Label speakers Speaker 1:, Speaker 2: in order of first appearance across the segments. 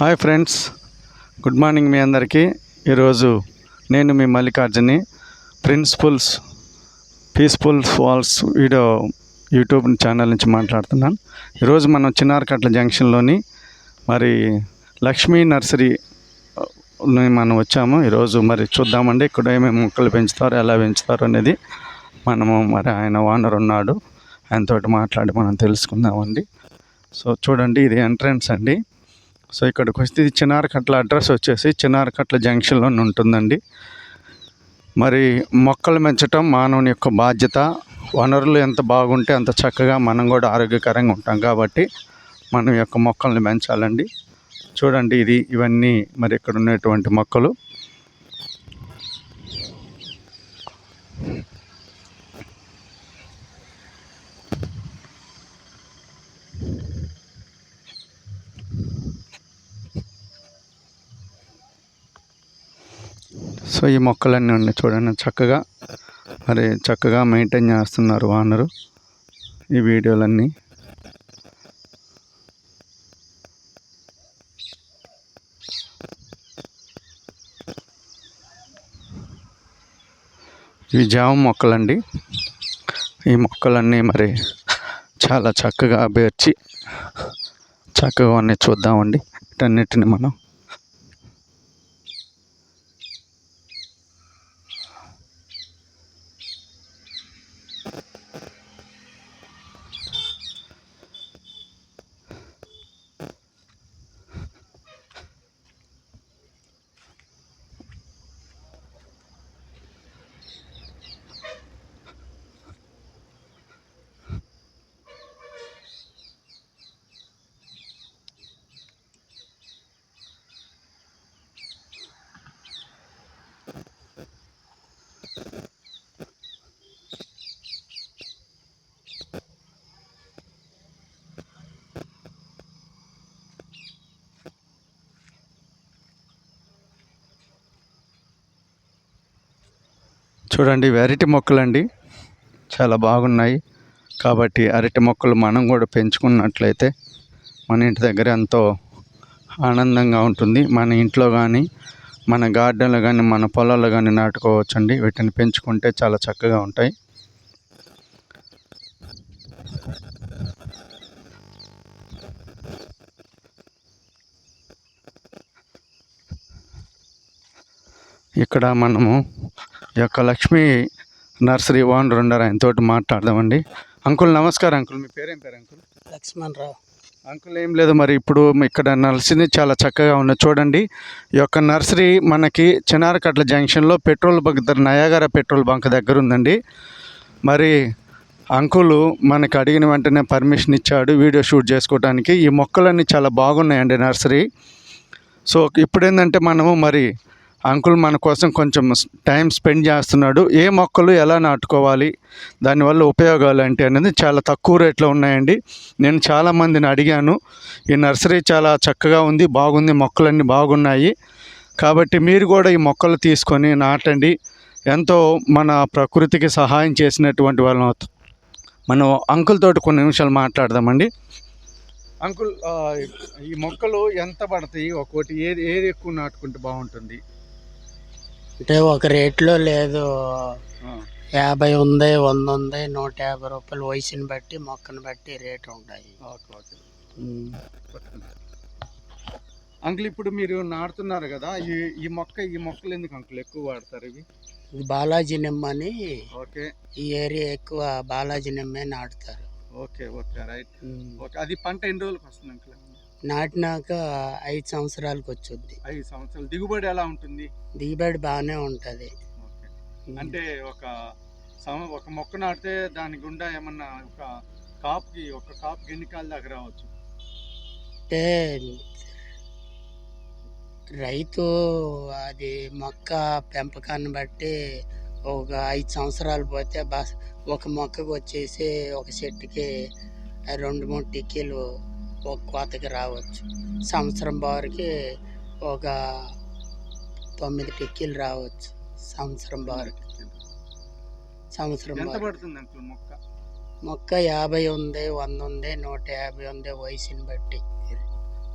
Speaker 1: Hi friends good morning మీ అందరికీ. ఈరోజు నేను మీ మల్లికార్జుని principles peaceful walls video YouTube channel నుంచి మాట్లాడుతున్నాను. ఈరోజు మనం చిన్నారకట్ల జంక్షన్లోని మరి లక్ష్మీ నర్సరీ మనం వచ్చాము. ఈరోజు మరి చూద్దామండి ఇక్కడ ఏమేమి మొక్కలు పెంచుతారు ఎలా పెంచుతారు అనేది మనము మరి ఆయన ఓనర్ ఉన్నాడు. ఆయనతోటి మాట్లాడి మనం తెలుసుకుందామండి. సో చూడండి ఇది ఎంట్రన్స్ అండి. సో ఇక్కడికి వస్తే ఇది చిన్నారకట్ల అడ్రస్ వచ్చేసి చిన్నారకట్ల జంక్షన్లో ఉంటుందండి. మరి మొక్కలు పెంచటం మానవుని యొక్క బాధ్యత. వనరులు ఎంత బాగుంటే అంత చక్కగా మనం కూడా ఆరోగ్యకరంగా ఉంటాం కాబట్టి మనం యొక్క మొక్కల్ని పెంచాలండి. చూడండి ఇది ఇవన్నీ మరి ఇక్కడ ఉన్నటువంటి మొక్కలు. సో ఈ మొక్కలన్నీ ఉన్నాయి చూడండి చక్కగా. మరి చక్కగా మెయింటైన్ చేస్తున్నారు వానరు ఈ వీడియోలన్నీ. ఇవి జామ మొక్కలండి. ఈ మొక్కలన్నీ మరి చాలా చక్కగా బేర్చి చక్కగా అన్నీ చూద్దామండి. వీటన్నిటిని మనం చూడండి ఇవి అరటి మొక్కలండి. చాలా బాగున్నాయి. కాబట్టి అరటి మొక్కలు మనం కూడా పెంచుకున్నట్లయితే మన ఇంటి దగ్గర ఎంతో ఆనందంగా ఉంటుంది. మన ఇంట్లో కానీ మన గార్డెన్లో కానీ మన పొలాల్లో కానీ నాటుకోవచ్చండి. వీటిని పెంచుకుంటే చాలా చక్కగా ఉంటాయి. ఇక్కడ మనము యొక్క లక్ష్మీ నర్సరీ ఓనర్ ఉన్నారు ఆయనతోటి మాట్లాడదామండి. అంకుల్ నమస్కారం అంకుల్. మీ పేరేం పేరు అంకుల్?
Speaker 2: లక్ష్మణ్ రావు.
Speaker 1: అంకుల్ ఏం లేదు మరి ఇప్పుడు ఇక్కడ నర్సరీ చాలా చక్కగా ఉన్నది చూడండి. ఈ యొక్క నర్సరీ మనకి చిన్నారకట్ల జంక్షన్లో పెట్రోల్ బంక్ దగ్గర నయాగర పెట్రోల్ బంక్ దగ్గర ఉందండి. మరి అంకులు మనకి అడిగిన వెంటనే పర్మిషన్ ఇచ్చాడు వీడియో షూట్ చేసుకోవడానికి ఈ మొక్కలన్నీ చాలా బాగున్నాయండి నర్సరీ. సో ఇప్పుడు ఏంటంటే మనము మరి అంకుల్ మన కోసం కొంచెం టైం స్పెండ్ చేస్తున్నాడు. ఏ మొక్కలు ఎలా నాటుకోవాలి? దానివల్ల ఉపయోగాలు ఏంటి అనేది చాలా తక్కువ రేట్లో ఉన్నాయండి. నేను చాలామందిని అడిగాను. ఈ నర్సరీ చాలా చక్కగా ఉంది బాగుంది మొక్కలన్నీ బాగున్నాయి. కాబట్టి మీరు కూడా ఈ మొక్కలు తీసుకొని నాటండి. ఎంతో మన ప్రకృతికి సహాయం చేసినటువంటి వాళ్ళం అవుతాం మనం అంకుల్ తోటి కొన్ని నిమిషాలు మాట్లాడదామండి. అంకుల్ ఈ మొక్కలు ఎంత పడతాయి? ఒక్కోటి ఏది ఏది ఎక్కువ నాటుకుంటే బాగుంటుంది?
Speaker 2: అంటే ఒక రేట్లో లేదు. యాభై ఉంది వంద ఉంది నూట యాభై రూపాయలు వయసుని బట్టి మొక్కను బట్టి రేటు ఉంటాయి.
Speaker 1: Okay okay.
Speaker 2: ఉమ్.
Speaker 1: అంకుల్ ఇప్పుడు మీరు నాటుతున్నారు కదా ఈ ఈ మొక్క ఈ మొక్కలు ఎందుకు అంకుల్ ఎక్కువ వాడతారు ఇవి?
Speaker 2: ఇది బాలాజీ నిమ్మ అని
Speaker 1: ఓకే.
Speaker 2: ఈ ఏరియా ఎక్కువ బాలాజీ నిమ్మే నాటుతారు.
Speaker 1: Okay okay right. ఓకే అది పంట ఎన్ని రోజులకు వస్తుంది అంకుల్?
Speaker 2: నాటినాక ఐదు సంవత్సరాలకు వచ్చుద్ది
Speaker 1: ఐదు సంవత్సరాలు. దిగుబడి ఎలా ఉంటుంది?
Speaker 2: దిగుబడి బాగానే ఉంటుంది.
Speaker 1: అంటే ఒక ఒక మొక్క నాటితే దాని గుండా ఏమన్నా ఒక కాపుకి ఒక ఎన్ని కాళ్ళ దాకా రావచ్చు?
Speaker 2: అంటే రైతు అది మొక్క పెంపకాన్ని బట్టి ఒక ఐదు సంవత్సరాలు పోతే బా ఒక మొక్కకు వచ్చేసి ఒక చెట్టుకి రెండు మూడు టిక్కీలు ఒక కోతకి రావచ్చు. సంవత్సరం బారికి ఒక తొమ్మిది టిక్కీలు రావచ్చు సంవత్సరం బారికి సంవత్సరం
Speaker 1: మొక్క?
Speaker 2: మొక్క యాభై ఉంది వంద ఉంది నూట యాభై ఉంది వయసుని బట్టి.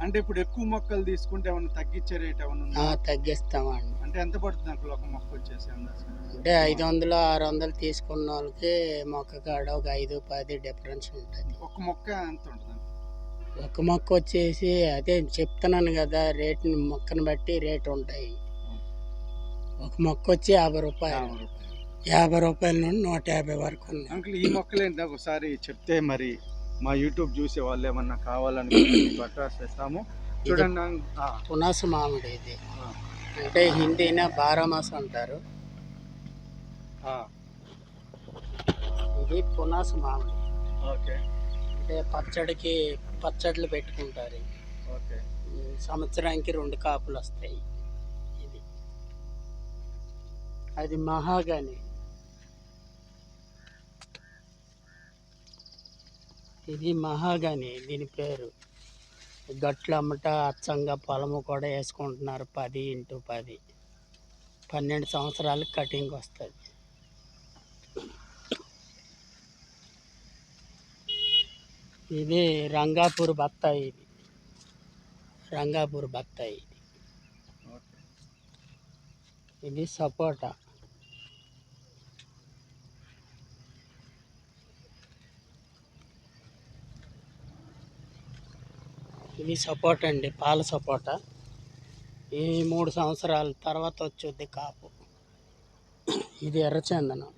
Speaker 1: అంటే ఇప్పుడు ఎక్కువ మొక్కలు తీసుకుంటే ఏమన్నా తగ్గించే రేట్ ఏమన్నా
Speaker 2: తగ్గిస్తామండి.
Speaker 1: అంటే ఎంత పడుతుంది అంకుల్ ఒక మొక్క వచ్చేసి?
Speaker 2: అంటే ఐదు వందలు ఆరు వందలు తీసుకున్న వాళ్ళకి మొక్క కాడ ఒక ఐదు పది డిఫరెన్స్ ఉంటుంది.
Speaker 1: ఒక మొక్క ఎంత ఉంటుంది
Speaker 2: ఒక మొక్క వచ్చేసి అదే చెప్తున్నాను కదా రేట్ మొక్కను బట్టి రేట్ ఉంటాయి. ఒక మొక్క వచ్చి యాభై రూపాయలు.
Speaker 1: యాభై రూపాయలు.
Speaker 2: నుండి నూట యాభై వరకు ఉన్నాయి
Speaker 1: అంకుల్ ఈ మొక్కలు ఏంటి? ఒకసారి చెప్తే మరి మా యూట్యూబ్ చూసే వాళ్ళు ఏమన్నా కావాలనుకుంటే మీకు అడ్రస్ చూడండి
Speaker 2: పునాస మామిడి ఇది. అంటే హిందీన బారామాస అంటారు? ఇది పునాస మామిడి.
Speaker 1: ఓకే.
Speaker 2: అంటే పచ్చడికి పచ్చళ్ళు పెట్టుకుంటారు.
Speaker 1: ఓకే.
Speaker 2: సంవత్సరానికి రెండు కాపులు వస్తాయి. ఇది. అది మహాగని. ఇది మహాగని దీని పేరు. గట్లు అమ్మట అచ్చంగా పొలము కూడా వేసుకుంటున్నారు పది ఇంటూ పది. పన్నెండు సంవత్సరాలకు కటింగ్ వస్తుంది. ఇది రంగాపూర్ బత్తాయి ఇది. రంగాపూర్ బత్తాయి ఇది. ఇది సపోటా. ఇది సపోటా అండి పాల సపోటా. ఈ మూడు సంవత్సరాల తర్వాత వచ్చేది కాపు. ఇది ఎర్రచందనం.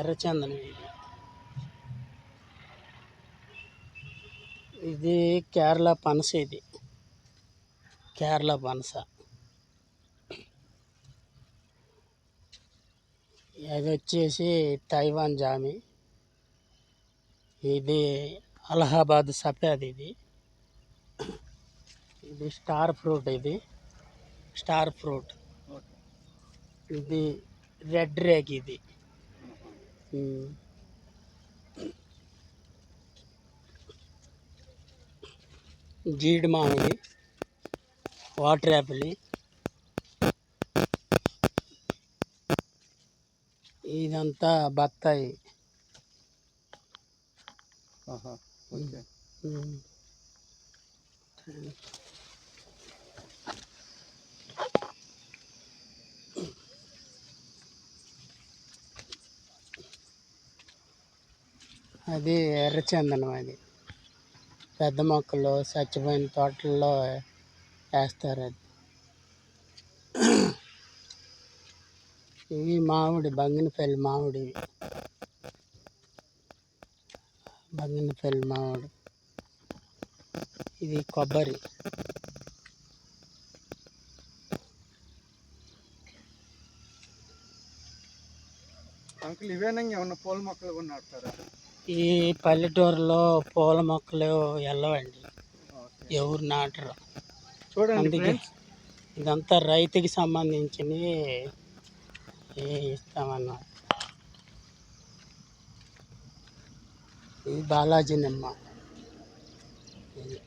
Speaker 2: ఎర్రచందనం ఇది. కేరళ పనస ఇది. కేరళ పనస. అది వచ్చేసి తైవాన్ జామి. ఇది అలహాబాద్ సఫేద్ ఇది. ఇది స్టార్ ఫ్రూట్ ఇది. Star fruit. ఇది రెడ్ రేక్ ఇది. జీడి మామిడి వాటర్ యాపిల్ ఇదంతా బత్తాయి.
Speaker 1: ఓకే.
Speaker 2: అది ఎర్రచందనం అది. పెద్ద మొక్కలు చచ్చిపోయిన తోటల్లో వేస్తారు అది. ఇవి మామిడి బంగినపల్లి మామిడి బంగినపల్లి మామిడి. ఇది కొబ్బరి.
Speaker 1: అంకుల్ ఇవేనా ఏమన్నా పూల మొక్కలు కూడా నాటుతారా
Speaker 2: ఈ పల్లెటూరులో పూల మొక్కలు వెళ్ళవండి ఎవరు నాటరు.
Speaker 1: చూడండి
Speaker 2: అందుకే ఇదంతా రైతుకి సంబంధించినవి ఇస్తామన్నా. ఇది బాలాజీ నిమ్మ ఇది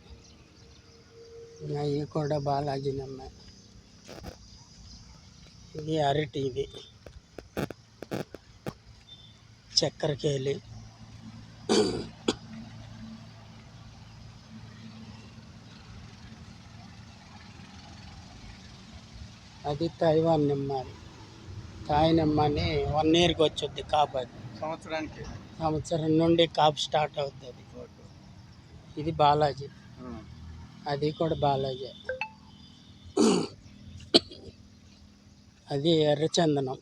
Speaker 2: ఇవి కూడా బాలాజీ నిమ్మ ఇది అరటి ఇది. చక్కెరకేలి అది తైవాన్ నిమ్మ తాయి నిమ్మ అని వన్ ఇయర్కి వచ్చుద్ది కాపు అది.
Speaker 1: సంవత్సరానికి?
Speaker 2: సంవత్సరం నుండి కాపు స్టార్ట్ అవుతుంది ఇది బాలాజీ. అది కూడా బాలాజీ. అది ఎర్రచందనం.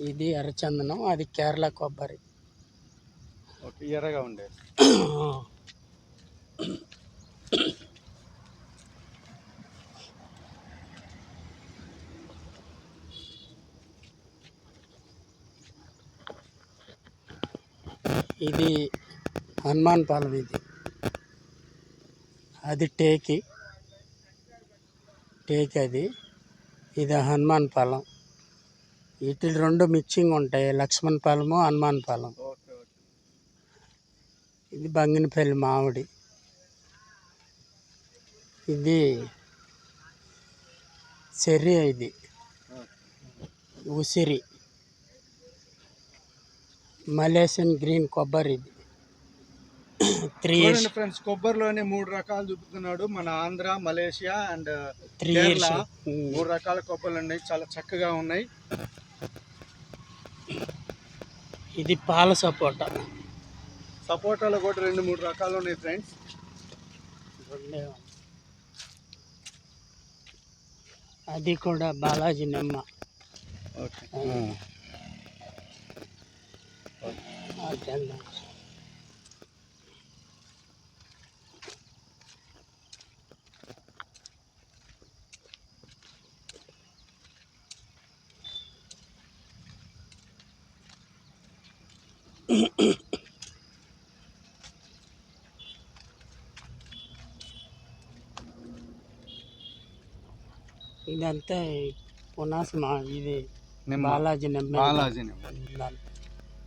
Speaker 2: ఇది ఎర్రచందనం అది కేరళ కొబ్బరి.
Speaker 1: ఎర్రగా ఉండేది
Speaker 2: ఇది హనుమాన్ పాలెం ఇది. అది టేకి. టేక్ అది. ఇది హనుమాన్ పాలెం. వీటి రెండు మిక్సింగ్ ఉంటాయి. లక్ష్మణ్ పాలెము హనుమాన్ పాలెం
Speaker 1: ఓకే ఓకే.
Speaker 2: ఇది బంగినపల్లి మామిడి. ఇది చెర్రీ ఇది. ఉసిరి. మలేషియన్ గ్రీన్ కొబ్బరి ఇది. Three years.
Speaker 1: ఫ్రెండ్స్ కొబ్బరిలోనే మూడు రకాలు చూపుతున్నాడు మన Andhra Malaysia and
Speaker 2: three years.
Speaker 1: మూడు రకాల కొబ్బరిలు ఉన్నాయి. చాలా చక్కగా ఉన్నాయి.
Speaker 2: ఇది పాల సపోటా.
Speaker 1: సపోటాలో కూడా రెండు మూడు రకాలు ఉన్నాయి ఫ్రెండ్స్.
Speaker 2: రెండే. అది కూడా బాలాజీ నిమ్మ.
Speaker 1: ఓకే.
Speaker 2: ఇదంతా పునాస మా ఇది బాలాజీ నిమ్మ
Speaker 1: బాలాజీ నిమ్మ.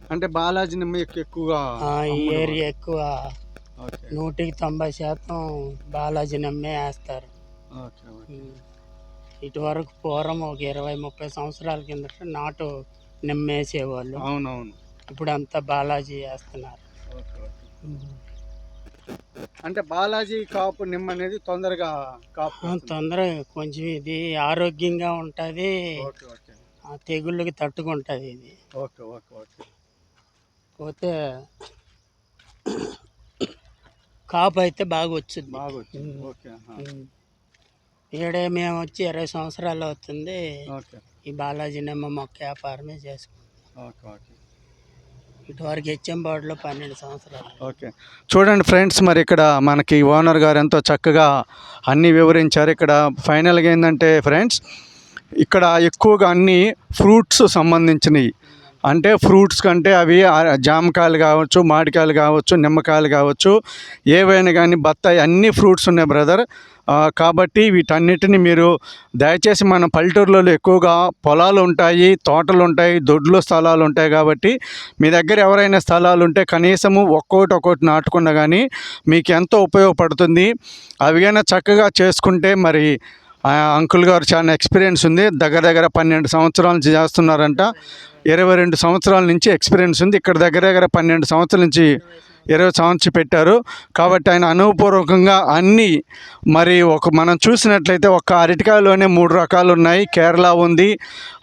Speaker 1: అంటే బాలాజీ నిమ్మ ఎక్కు- ఎక్కువగా
Speaker 2: ఈ ఏరియా ఎక్కువ నూటికి తొంభై శాతం బాలాజీ నిమ్మే వేస్తారు. ఉమ్. ఇటువరకు పూర్వం ఒక ఇరవై ముప్పై సంవత్సరాల కిందట నాటు నిమ్మేసేవాళ్ళు
Speaker 1: అవునవును.
Speaker 2: ఇప్పుడు అంతా బాలాజీ వేస్తున్నారు.
Speaker 1: అంటే బాలాజీ కాపు నిమ్మ అనేది తొందరగా కాపు
Speaker 2: తొందరగా కొంచెం ఇది ఆరోగ్యంగా ఉంటుంది. తెగుళ్ళకి తట్టుకుంటుంది ఇది.
Speaker 1: Okay okay okay.
Speaker 2: పోతే కాపు అయితే బాగా వచ్చింది.
Speaker 1: బాగా వచ్చింది. ఓకే.
Speaker 2: ఈడే మేము వచ్చి ఇరవై సంవత్సరాలు అవుతుంది. ఈ బాలాజీ నిమ్మ మొక్క వ్యాపారమే చేసుకుంటాం
Speaker 1: ఓకే ఓకే.
Speaker 2: ఇటువరకు హెచ్ఎంబాడులో పన్నెండు సంవత్సరాలు.
Speaker 1: ఓకే. చూడండి ఫ్రెండ్స్ మరి ఇక్కడ మనకి ఓనర్ గారు ఎంతో చక్కగా అన్నీ వివరించారు. ఇక్కడ ఫైనల్గా ఏంటంటే ఫ్రెండ్స్ ఇక్కడ ఎక్కువగా అన్నీ ఫ్రూట్స్ సంబంధించినవి. అంటే ఫ్రూట్స్ కంటే అవి జామకాయలు కావచ్చు మామిడికాయలు కావచ్చు నిమ్మకాయలు కావచ్చు ఏవైనా కానీ బత్తాయి అన్ని ఫ్రూట్స్ ఉన్నాయి బ్రదర్. కాబట్టి వీటన్నిటిని మీరు దయచేసి మన పల్లెటూరులలో ఎక్కువగా పొలాలు ఉంటాయి తోటలు ఉంటాయి దొడ్లు స్థలాలు ఉంటాయి కాబట్టి మీ దగ్గర ఎవరైనా స్థలాలు ఉంటే కనీసము ఒక్కొక్కటి ఒక్కొక్కటి నాటుకున్నా కానీ మీకు ఎంతో ఉపయోగపడుతుంది. అవి చక్కగా చేసుకుంటే మరి అంకుల్ గారు చాలా ఎక్స్పీరియన్స్ ఉంది. దగ్గర దగ్గర పన్నెండు సంవత్సరాల నుంచి చేస్తున్నారంట. ఇరవై రెండు సంవత్సరాల నుంచి ఎక్స్పీరియన్స్ ఉంది. ఇక్కడ దగ్గర దగ్గర పన్నెండు సంవత్సరాల నుంచి ఇరవై సంవత్సరం పెట్టారు. కాబట్టి ఆయన అనుభవపూర్వకంగా అన్నీ మరి ఒక మనం చూసినట్లయితే ఒక అరటికాయలోనే మూడు రకాలు ఉన్నాయి. కేరళ ఉంది.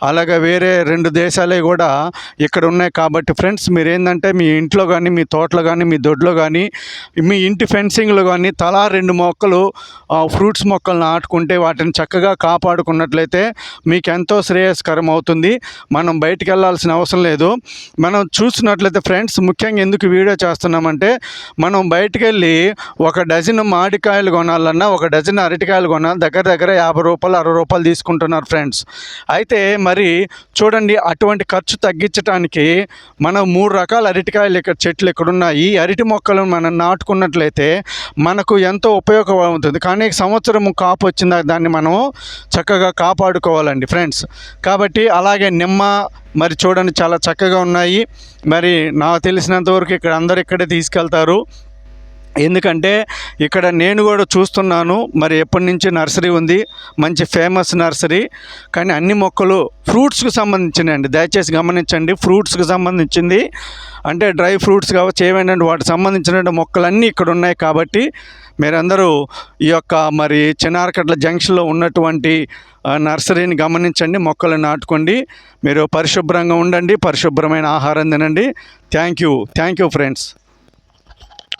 Speaker 1: అలాగే వేరే రెండు దేశాలే కూడా ఇక్కడ ఉన్నాయి. కాబట్టి ఫ్రెండ్స్ మీరు ఏంటంటే మీ ఇంట్లో కానీ మీ తోటలో కానీ మీ దొడ్లో కానీ మీ ఇంటి ఫెన్సింగ్లో కానీ తలా రెండు మొక్కలు ఫ్రూట్స్ మొక్కలు నాటుకుంటే వాటిని చక్కగా కాపాడుకున్నట్లయితే మీకు ఎంతో శ్రేయస్కరం అవుతుంది. మనం బయటికి వెళ్ళాల్సిన అవసరం లేదు. మనం చూసినట్లయితే ఫ్రెండ్స్ ముఖ్యంగా ఎందుకు వీడియో చేస్తున్నామంటే అంటే మనం బయటికి వెళ్ళి ఒక డజన్ మామిడికాయలు కొనాలన్నా ఒక డజన్ అరటికాయలు కొనాలి దగ్గర దగ్గర యాభై రూపాయలు అరవై రూపాయలు తీసుకుంటున్నారు ఫ్రెండ్స్. అయితే మరి చూడండి అటువంటి ఖర్చు తగ్గించడానికి మనం మూడు రకాల అరటికాయలు ఇక్కడ చెట్లు ఇక్కడ ఉన్నాయి. ఈ అరటి మొక్కలను మనం నాటుకున్నట్లయితే మనకు ఎంతో ఉపయోగపడుతుంది. కానీ సంవత్సరం కాపు వచ్చిందా దాన్ని మనం చక్కగా కాపాడుకోవాలండి ఫ్రెండ్స్. కాబట్టి అలాగే నిమ్మ మరి చూడండి చాలా చక్కగా ఉన్నాయి. మరి నాకు తెలిసినంత వరకు ఇక్కడ అందరు ఇక్కడే తీసుకెళ్తారు. ఎందుకంటే ఇక్కడ నేను కూడా చూస్తున్నాను మరి ఎప్పటి నుంచి నర్సరీ ఉంది మంచి ఫేమస్ నర్సరీ కానీ అన్ని మొక్కలు ఫ్రూట్స్కి సంబంధించినవి అండి దయచేసి గమనించండి ఫ్రూట్స్కి సంబంధించింది అంటే డ్రై ఫ్రూట్స్ కావచ్చు ఏమైనా వాటికి సంబంధించిన మొక్కలన్నీ ఇక్కడ ఉన్నాయి కాబట్టి మీరందరూ ఈ యొక్క మరి చిన్నారకట్ల జంక్షన్లో ఉన్నటువంటి నర్సరీని గమనించండి మొక్కలు నాటుకోండి. మీరు పరిశుభ్రంగా ఉండండి పరిశుభ్రమైన ఆహారం తినండి. Thank you thank you friends.